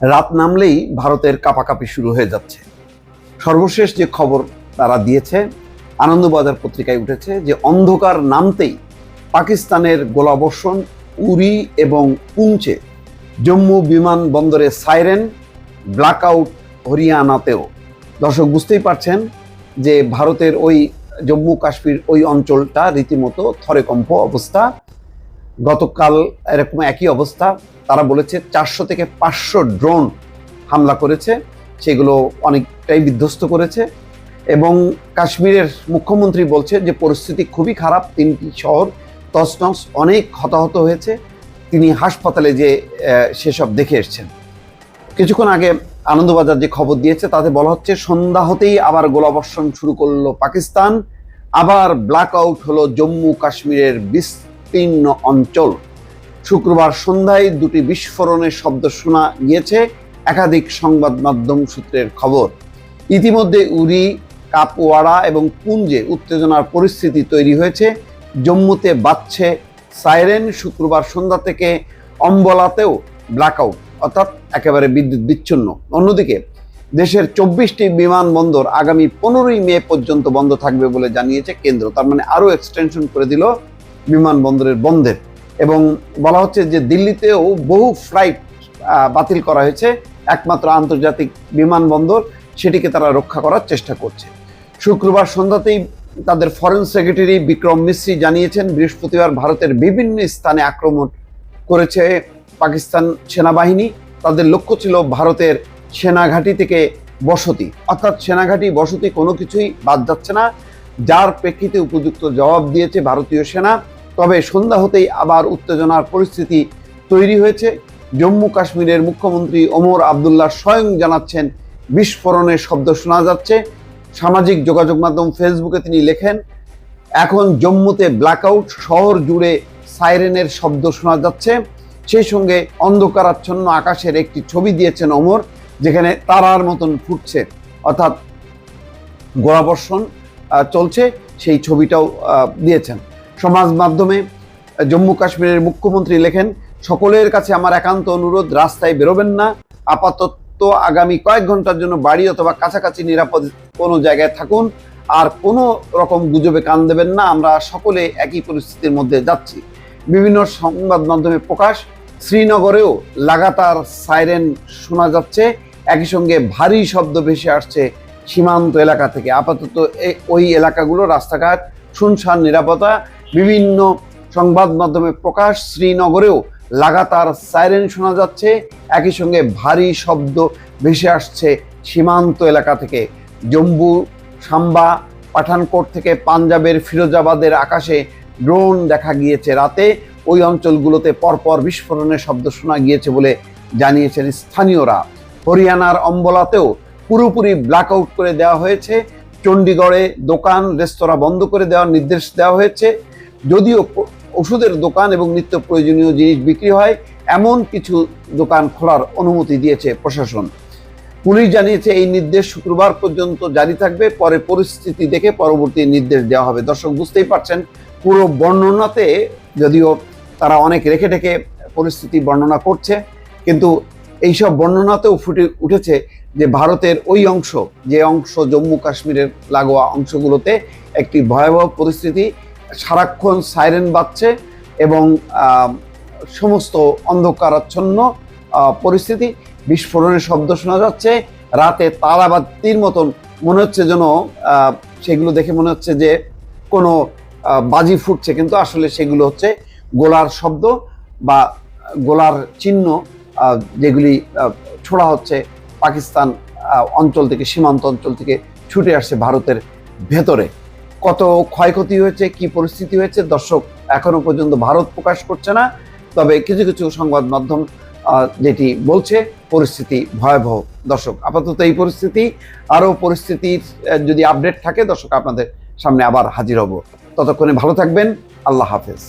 রাত নামলেই ভারতের কাপাকাপি শুরু হয়ে যাচ্ছে। সর্বশেষ যে খবর তারা দিয়েছে, আনন্দবাজার পত্রিকায় উঠেছে যে অন্ধকার নামতেই পাকিস্তানের গোলাবর্ষণ, উরি এবং পুঞ্চে জম্মু বিমানবন্দরে সাইরেন, ব্ল্যাকআউট হরিয়ানাতেও। দর্শক, বুঝতেই পারছেন যে ভারতের ওই জম্মু কাশ্মীর ওই অঞ্চলটা রীতিমতো থরেকম্প অবস্থা। গতকাল এরকম একই অবস্থা। তারা বলেছে চারশো থেকে পাঁচশো ড্রোন হামলা করেছে। সেগুলো অনেকটাই বিধ্বস্ত করেছে এবং কাশ্মীরের মুখ্যমন্ত্রী বলছে যে পরিস্থিতি খুবই খারাপ। তিনটি শহর তসনস অনেক হতাহত হয়েছে। তিনি হাসপাতালে যে সেসব দেখে এসছেন। কিছুক্ষণ আগে আনন্দবাজার যে খবর দিয়েছে, তাতে বলা হচ্ছে সন্ধ্যা হতেই আবার গোলাবর্ষণ শুরু করল পাকিস্তান। আবার ব্ল্যাক আউট হলো জম্মু কাশ্মীরের বিস্তীর্ণ অঞ্চল। শুক্রবার সন্ধ্যায় দুটি বিস্ফোরণের শব্দ শোনা গিয়েছে একাধিক সংবাদ মাধ্যম সূত্রের খবর। ইতিমধ্যে উরি, কাপওয়াড়া এবং পুঞ্জে উত্তেজনার পরিস্থিতি তৈরি হয়েছে। জম্মুতে বাজছে সাইরেন শুক্রবার সন্ধ্যা থেকে অম্বলাতেও ব্ল্যাকআউট, অর্থাৎ একেবারে বিদ্যুৎ বিচ্ছিন্ন। অন্যদিকে, দেশের চব্বিশটি বিমানবন্দর আগামী পনেরোই মে পর্যন্ত বন্ধ থাকবে বলে জানিয়েছে কেন্দ্র। তার মানে আরও এক্সটেনশন করে দিল বিমানবন্দরের বন্ধের এবং বলা হচ্ছে যে দিল্লিতেও বহু ফ্লাইট বাতিল করা হয়েছে। একমাত্র আন্তর্জাতিক বিমানবন্দর, সেটিকে তারা রক্ষা করার চেষ্টা করছে। শুক্রবার সন্ধ্যাতেই তাদের ফরেন সেক্রেটারি বিক্রম মিশ্রি জানিয়েছেন, বৃহস্পতিবার ভারতের বিভিন্ন স্থানে আক্রমণ করেছে পাকিস্তান সেনাবাহিনী। তাদের লক্ষ্য ছিল ভারতের সেনাঘাঁটি থেকে বসতি। অর্থাৎ সেনাঘাঁটি, বসতি কোনো কিছুই বাদ যাচ্ছে না। যার প্রেক্ষিতে উপযুক্ত জবাব দিয়েছে ভারতীয় সেনা। তবে সন্ধ্যা হতেই আবার উত্তেজনার পরিস্থিতি তৈরি হয়েছে। জম্মু কাশ্মীরের মুখ্যমন্ত্রী ওমর আবদুল্লাহ স্বয়ং জানাচ্ছেন বিস্ফোরণের শব্দ শোনা যাচ্ছে। সামাজিক যোগাযোগ মাধ্যম ফেসবুকে তিনি লেখেন, এখন জম্মুতে ব্ল্যাকআউট শহর জুড়ে সাইরেনের শব্দ শোনা যাচ্ছে। সেই সঙ্গে অন্ধকারাচ্ছন্ন আকাশের একটি ছবি দিয়েছেন অমর যেখানে তারার মতন ফুটছে, অর্থাৎ গোড়াবর্ষণ চলছে। সেই ছবিটাও দিয়েছেন। সমাজ মাধ্যমে জম্মু কাশ্মীরের মুখ্যমন্ত্রী লেখেন, সকলের কাছে আমার একান্ত অনুরোধ, রাস্তায় বেরোবেন না। আপাতত আগামী কয়েক ঘণ্টার জন্য বাড়ি অথবা কাছাকাছি নিরাপদ কোনো জায়গায় থাকুন। আর কোনো রকম গুজবে কান দেবেন না। আমরা সকলে একই পরিস্থিতির মধ্যে যাচ্ছি। বিভিন্ন সংবাদ মাধ্যমে প্রকাশ, শ্রীনগরেও লাগাতার সাইরেন শোনা যাচ্ছে। একই সঙ্গে ভারী শব্দ ভেসে আসছে সীমান্ত এলাকা থেকে। আপাতত ওই এলাকাগুলো রাস্তাঘাট, শুনশান নিরাপত্তা বিভিন্ন সংবাদ মাধ্যমে প্রকাশ, শ্রীনগরেও লাগাতার সাইরেন শোনা যাচ্ছে। একই সঙ্গে ভারী শব্দ ভেসে আসছে সীমান্ত এলাকা থেকে। জম্মু সাম্বা পাঠানকোট থেকে পাঞ্জাবের ফিরোজাবাদের আকাশে ড্রোন দেখা গিয়েছে রাতে। ওই অঞ্চলগুলোতে পরপর বিস্ফোরণের শব্দ শোনা গিয়েছে বলে জানিয়েছেন স্থানীয়রা। হরিয়ানার অম্বলাতেও পুরোপুরি ব্ল্যাকআউট করে দেওয়া হয়েছে। চণ্ডীগড়ে দোকান, রেস্তোরাঁ বন্ধ করে দেওয়ার নির্দেশ দেওয়া হয়েছে। যদিও ওষুধের দোকান এবং নিত্য প্রয়োজনীয় জিনিস বিক্রি হয়, এমন কিছু দোকান খোলার অনুমতি দিয়েছে প্রশাসন। পুলিশ জানিয়েছে, এই নির্দেশ শুক্রবার পর্যন্ত জারি থাকবে, পরে পরিস্থিতি দেখে পরবর্তী নির্দেশ দেওয়া হবে। দর্শক, বুঝতেই পারছেন, পুরো বর্ণনাতে যদিও তারা অনেক রেখে রেখে পরিস্থিতি বর্ণনা করছে, কিন্তু এইসব বর্ণনাতেও ফুটে উঠেছে যে ভারতের ওই অংশ, যে অংশ জম্মু কাশ্মীরের লাগোয়া অংশগুলোতে একটি ভয়াবহ পরিস্থিতি সারাক্ষণ সাইরেন বাজছে এবং সমস্ত অন্ধকারাচ্ছন্ন পরিস্থিতি বিস্ফোরণের শব্দ শোনা যাচ্ছে। রাতে তারাবাতির মতন মনে হচ্ছে যেন সেগুলো দেখে মনে হচ্ছে যে কোনো বাজি ফুটছে। কিন্তু আসলে সেগুলো হচ্ছে গোলার শব্দ বা গোলার চিহ্ন যেগুলি ছোড়া হচ্ছে পাকিস্তান অঞ্চল থেকে, সীমান্ত অঞ্চল থেকে ছুটে আসছে ভারতের ভেতরে। কত ক্ষয়ক্ষতি হয়েছে, কি পরিস্থিতি হয়েছে, দর্শক এখনও পর্যন্ত ভারত প্রকাশ করছে না। তবে কিছু কিছু সংবাদ মাধ্যম যেটি বলছে পরিস্থিতি ভয়াবহ। দর্শক, আপাতত এই পরিস্থিতি, আরও পরিস্থিতির যদি আপডেট থাকে, দর্শক আপনাদের সামনে আবার হাজির হব। ততক্ষণে ভালো থাকবেন, আল্লাহ হাফেজ।